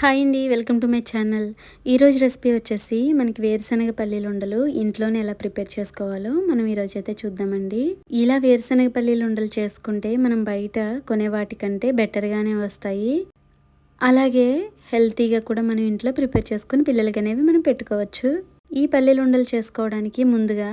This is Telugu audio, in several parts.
హాయ్ అండి వెల్కమ్ టు మై ఛానల్. ఈరోజు రెసిపీ వచ్చేసి మనకి వేరుశనగ పల్లీలు ఉండలు ఇంట్లోనే ఎలా ప్రిపేర్ చేసుకోవాలో మనం ఈరోజు అయితే చూద్దామండి. ఇలా వేరుశనగ పల్లీలు ఉండలు చేసుకుంటే మనం బయట కొనే వాటికంటే బెటర్గానే వస్తాయి. అలాగే హెల్తీగా కూడా మనం ఇంట్లో ప్రిపేర్ చేసుకుని పిల్లలకి అనేవి మనం పెట్టుకోవచ్చు. ఈ పల్లీలు ఉండలు చేసుకోవడానికి ముందుగా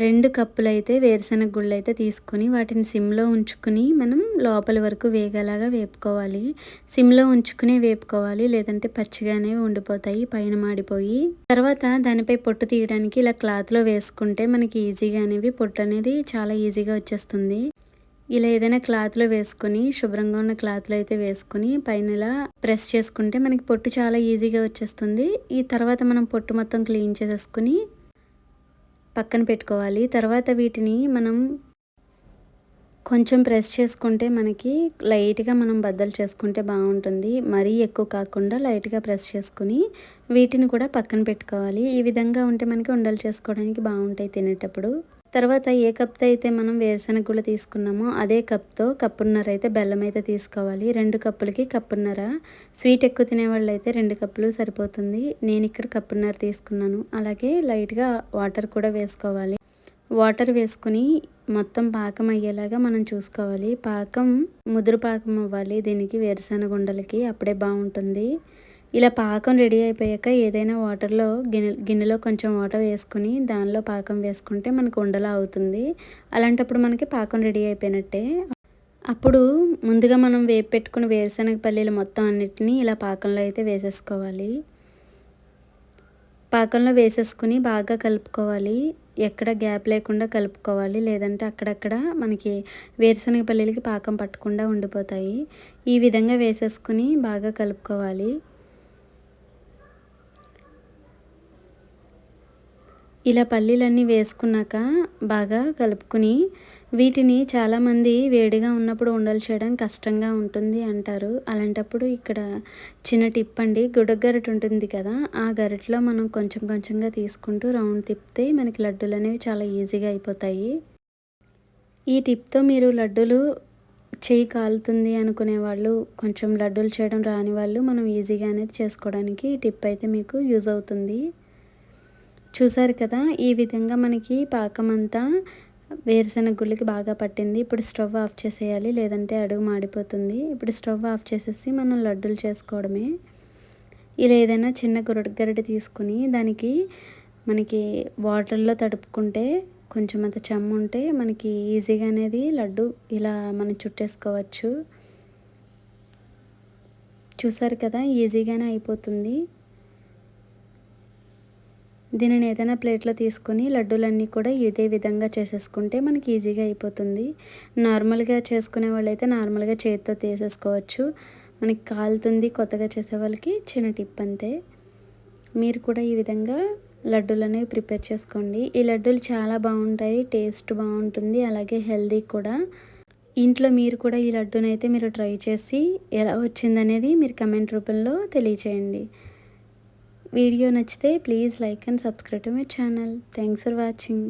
రెండు కప్పులు అయితే వేరుశనగ గుళ్ళు అయితే తీసుకుని వాటిని సిమ్లో ఉంచుకుని మనం లోపల వరకు వేగేలాగా వేపుకోవాలి. సిమ్లో ఉంచుకునే వేపుకోవాలి. లేదంటే పచ్చిగానే ఉండిపోతాయి. పైన మాడిపోయి తర్వాత దానిపై పొట్టు తీయడానికి ఇలా క్లాత్లో వేసుకుంటే మనకి ఈజీగా అనేవి పొట్టు అనేది చాలా ఈజీగా వచ్చేస్తుంది. ఇలా ఏదైనా క్లాత్లో వేసుకుని శుభ్రంగా ఉన్న క్లాత్లో అయితే వేసుకుని పైన ఇలా ప్రెస్ చేసుకుంటే మనకి పొట్టు చాలా ఈజీగా వచ్చేస్తుంది. ఈ తర్వాత మనం పొట్టు మొత్తం క్లీన్ చేసేసుకుని పక్కన పెట్టుకోవాలి. తర్వాత వీటిని మనం కొంచెం ప్రెస్ చేసుకుంటే మనకి లైట్గా మనం బద్దలు చేసుకుంటే బాగుంటుంది. మరీ ఎక్కువ కాకుండా లైట్గా ప్రెస్ చేసుకుని వీటిని కూడా పక్కన పెట్టుకోవాలి. ఈ విధంగా ఉంటే మనకి ఉండలు చేసుకోవడానికి బాగుంటాయి తినేటప్పుడు. తర్వాత ఏ కప్తో అయితే మనం వేరుశనగ గుళ్ళు తీసుకున్నామో అదే కప్తో కప్పున్నర అయితే బెల్లం అయితే తీసుకోవాలి. రెండు కప్పులకి కప్పున్నర. స్వీట్ ఎక్కువ తినేవాళ్ళు అయితే రెండు కప్పులు సరిపోతుంది. నేను ఇక్కడ కప్పున్నర తీసుకున్నాను. అలాగే లైట్గా వాటర్ కూడా వేసుకోవాలి. వాటర్ వేసుకుని మొత్తం పాకం అయ్యేలాగా మనం చూసుకోవాలి. పాకం ముదురు పాకం అవ్వాలి. దీనికి వేరుశనగ ఉండలకి అప్పుడే బాగుంటుంది. ఇలా పాకం రెడీ అయిపోయాక ఏదైనా వాటర్లో గిన్నె గిన్నెలో కొంచెం వాటర్ వేసుకుని దానిలో పాకం వేసుకుంటే మనకు ఉండలా అవుతుంది. అలాంటప్పుడు మనకి పాకం రెడీ అయిపోయినట్టే. అప్పుడు ముందుగా మనం వేపు పెట్టుకుని వేరుశనగ పల్లీలు మొత్తం అన్నిటినీ ఇలా పాకంలో అయితే వేసేసుకోవాలి. పాకంలో వేసేసుకుని బాగా కలుపుకోవాలి. ఎక్కడ గ్యాప్ లేకుండా కలుపుకోవాలి. లేదంటే అక్కడక్కడ మనకి వేరుశనగ పల్లీలకి పాకం పట్టకుండా ఉండిపోతాయి. ఈ విధంగా వేసేసుకుని బాగా కలుపుకోవాలి. ఇలా పల్లీలన్నీ వేసుకున్నాక బాగా కలుపుకుని వీటిని చాలామంది వేడిగా ఉన్నప్పుడు ఉండలు చేయడం కష్టంగా ఉంటుంది అంటారు. అలాంటప్పుడు ఇక్కడ చిన్న టిప్ అండి గుడ గరిట ఉంటుంది కదా ఆ గరిటలో మనం కొంచెం కొంచెంగా తీసుకుంటూ రౌండ్ తిప్పితే మనకి లడ్డూలు అనేవి చాలా ఈజీగా అయిపోతాయి. ఈ టిప్తో మీరు లడ్డూలు చేయి కాలుతుంది అనుకునే వాళ్ళు కొంచెం లడ్డూలు చేయడం రాని వాళ్ళు మనం ఈజీగా అనేది చేసుకోవడానికి ఈ టిప్ అయితే మీకు యూజ్ అవుతుంది. చూసారు కదా ఈ విధంగా మనకి పాకం అంతా వేరుశనగ గుళ్ళకి బాగా పట్టింది. ఇప్పుడు స్టవ్ ఆఫ్ చేసేయాలి లేదంటే అడుగు మాడిపోతుంది. ఇప్పుడు స్టవ్ ఆఫ్ చేసేసి మనం లడ్డూలు చేసుకోవడమే. ఇలా ఏదైనా చిన్న గరిటె తీసుకుని దానికి మనకి వాటర్లో తడుపుకుంటే కొంచెం అంత చెమ్ము ఉంటే మనకి ఈజీగా అనేది లడ్డు ఇలా మనం చుట్టేసుకోవచ్చు. చూసారు కదా ఈజీగానే అయిపోతుంది. దీనిని ఏదైనా ప్లేట్లో తీసుకొని లడ్డూలన్నీ కూడా ఇదే విధంగా చేసేసుకుంటే మనకి ఈజీగా అయిపోతుంది. నార్మల్గా చేసుకునే వాళ్ళైతే నార్మల్గా చేతితో తీసేసుకోవచ్చు. మనకి కాలుతుంది కొత్తగా చేసే వాళ్ళకి చిన్న టిప్ అంతే. మీరు కూడా ఈ విధంగా లడ్డూలు అనేవి ప్రిపేర్ చేసుకోండి. ఈ లడ్డూలు చాలా బాగుంటాయి టేస్ట్ బాగుంటుంది అలాగే హెల్దీ కూడా. ఇంట్లో మీరు కూడా ఈ లడ్డూనైతే మీరు ట్రై చేసి ఎలా వచ్చిందనేది మీరు కమెంట్ రూపంలో తెలియచేయండి. వీడియో నచ్చితే please like and subscribe to my channel. Thanks for watching